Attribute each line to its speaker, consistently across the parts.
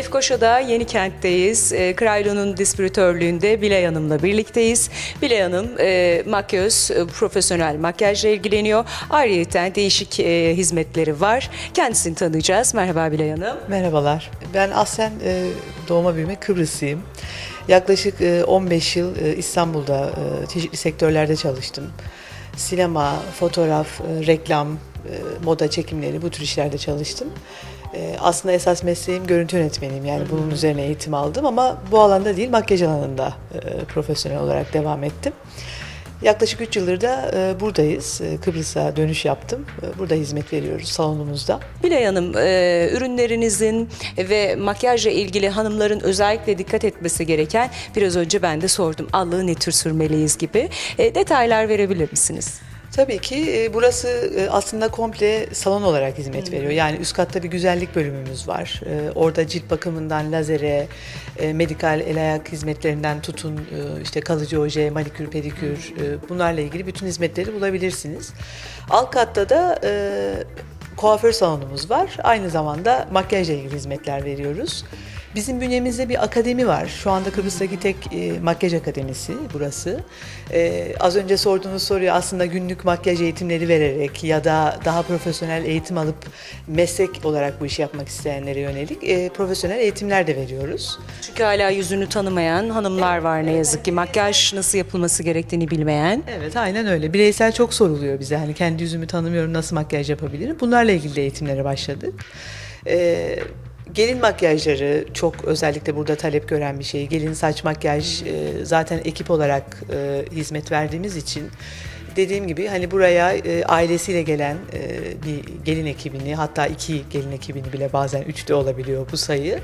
Speaker 1: Lefkoşa'da Yeni Kent'teyiz. E, Kraylo'nun distribütörlüğünde Bilay Hanım'la birlikteyiz. Bilay Hanım e, makyöz, e, profesyonel makyajla ilgileniyor. Ayrıca değişik e, hizmetleri var. Kendisini tanıyacağız. Merhaba Bilay Hanım.
Speaker 2: Merhabalar. Ben aslen e, doğma büyüme Kıbrıslıyım. Yaklaşık e, 15 yıl e, İstanbul'da e, çeşitli sektörlerde çalıştım. Sinema, fotoğraf, e, reklam, e, moda çekimleri bu tür işlerde çalıştım. E, aslında esas mesleğim görüntü yönetmeniyim. Yani bunun üzerine eğitim aldım ama bu alanda değil makyaj alanında e, profesyonel olarak devam ettim. Yaklaşık 3 yıldır da e, buradayız. E, Kıbrıs'a dönüş yaptım. Burada hizmet veriyoruz salonumuzda.
Speaker 1: Bilay Hanım, ürünlerinizin ve makyajla ilgili hanımların özellikle dikkat etmesi gereken biraz önce ben de sordum. Allığı ne tür sürmeliyiz gibi. Detaylar verebilir misiniz?
Speaker 2: Tabii ki burası aslında komple salon olarak hizmet veriyor. Yani üst katta bir güzellik bölümümüz var. Orada cilt bakımından lazere, medikal el ayak hizmetlerinden tutun işte kalıcı oje, manikür, pedikür bunlarla ilgili bütün hizmetleri bulabilirsiniz. Alt katta da kuaför salonumuz var. Aynı zamanda makyajla ilgili hizmetler veriyoruz. Bizim bünyemizde bir akademi var. Şu anda Kıbrıs'taki tek e, makyaj akademisi burası. E, az önce sorduğunuz soruyu aslında günlük makyaj eğitimleri vererek ya da daha profesyonel eğitim alıp meslek olarak bu işi yapmak isteyenlere yönelik e, profesyonel eğitimler de veriyoruz.
Speaker 1: Çünkü hala yüzünü tanımayan hanımlar var ne yazık ki. Makyaj nasıl yapılması gerektiğini bilmeyen.
Speaker 2: Evet aynen öyle. Bireysel çok soruluyor bize. Hani kendi yüzümü tanımıyorum nasıl makyaj yapabilirim? Bunlarla ilgili de eğitimlere başladık. Ee, gelin makyajları çok özellikle burada talep gören bir şey. Gelin saç makyaj e, zaten ekip olarak e, hizmet verdiğimiz için dediğim gibi hani buraya e, ailesiyle gelen bir gelin ekibini hatta iki gelin ekibini bile bazen üç olabiliyor bu sayı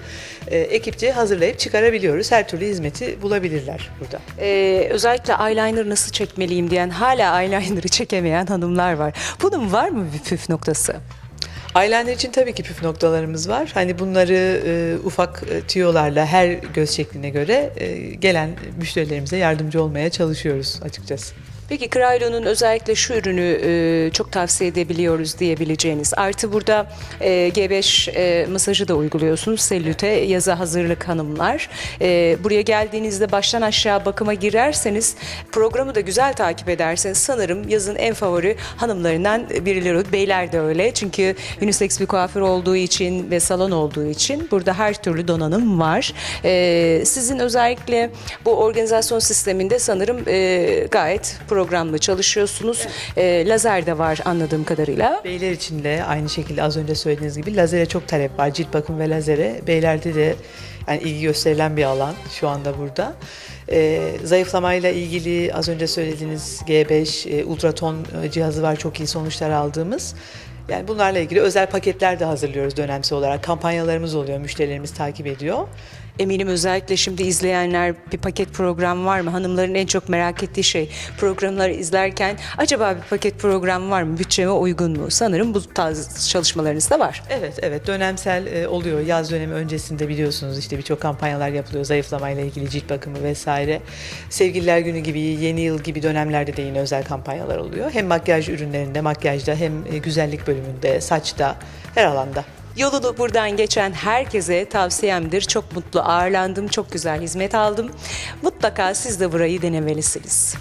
Speaker 2: e, ekipçe hazırlayıp çıkarabiliyoruz. Her türlü hizmeti bulabilirler burada.
Speaker 1: Ee, özellikle eyeliner nasıl çekmeliyim diyen hala eyeliner'ı çekemeyen hanımlar var. Bunun var mı bir püf noktası?
Speaker 2: Eyeliner için tabii ki püf noktalarımız var. Hani bunları e, ufak e, tüyolarla her göz şekline göre e, gelen müşterilerimize yardımcı olmaya çalışıyoruz açıkçası.
Speaker 1: Peki Kraylo'nun özellikle şu ürünü e, çok tavsiye edebiliyoruz diyebileceğiniz. Artı burada e, G5 e, masajı da uyguluyorsunuz. Selüte yaza hazırlık hanımlar. E, buraya geldiğinizde baştan aşağı bakıma girerseniz programı da güzel takip ederseniz sanırım yazın en favori hanımlarından birileri. Beyler de öyle. Çünkü unisex bir kuaför olduğu için ve salon olduğu için burada her türlü donanım var. E, sizin özellikle bu organizasyon sisteminde sanırım e, gayet programlı çalışıyorsunuz. E, lazer de var anladığım kadarıyla.
Speaker 2: Beyler için de aynı şekilde az önce söylediğiniz gibi lazere çok talep var. Cilt bakım ve lazere. Beylerde de yani ilgi gösterilen bir alan şu anda burada. Ee, zayıflamayla ilgili az önce söylediğiniz G5 e, ultraton e, cihazı var çok iyi sonuçlar aldığımız. Yani bunlarla ilgili özel paketler de hazırlıyoruz dönemsel olarak. Kampanyalarımız oluyor, müşterilerimiz takip ediyor.
Speaker 1: Eminim özellikle şimdi izleyenler bir paket program var mı? Hanımların en çok merak ettiği şey programları izlerken acaba bir paket program var mı? Bütçeme uygun mu? Sanırım bu tarz çalışmalarınız da var.
Speaker 2: Evet, evet dönemsel e, oluyor. Yaz dönemi öncesinde biliyorsunuz işte birçok kampanyalar yapılıyor. Zayıflamayla ilgili cilt bakımı vesaire. Sevgililer günü gibi, yeni yıl gibi dönemlerde de yine özel kampanyalar oluyor. Hem makyaj ürünlerinde, makyajda hem e, güzellik bölümünde, saçta, her alanda.
Speaker 1: Yolunu buradan geçen herkese tavsiyemdir. Çok mutlu ağırlandım, çok güzel hizmet aldım. Mutlaka siz de burayı denemelisiniz.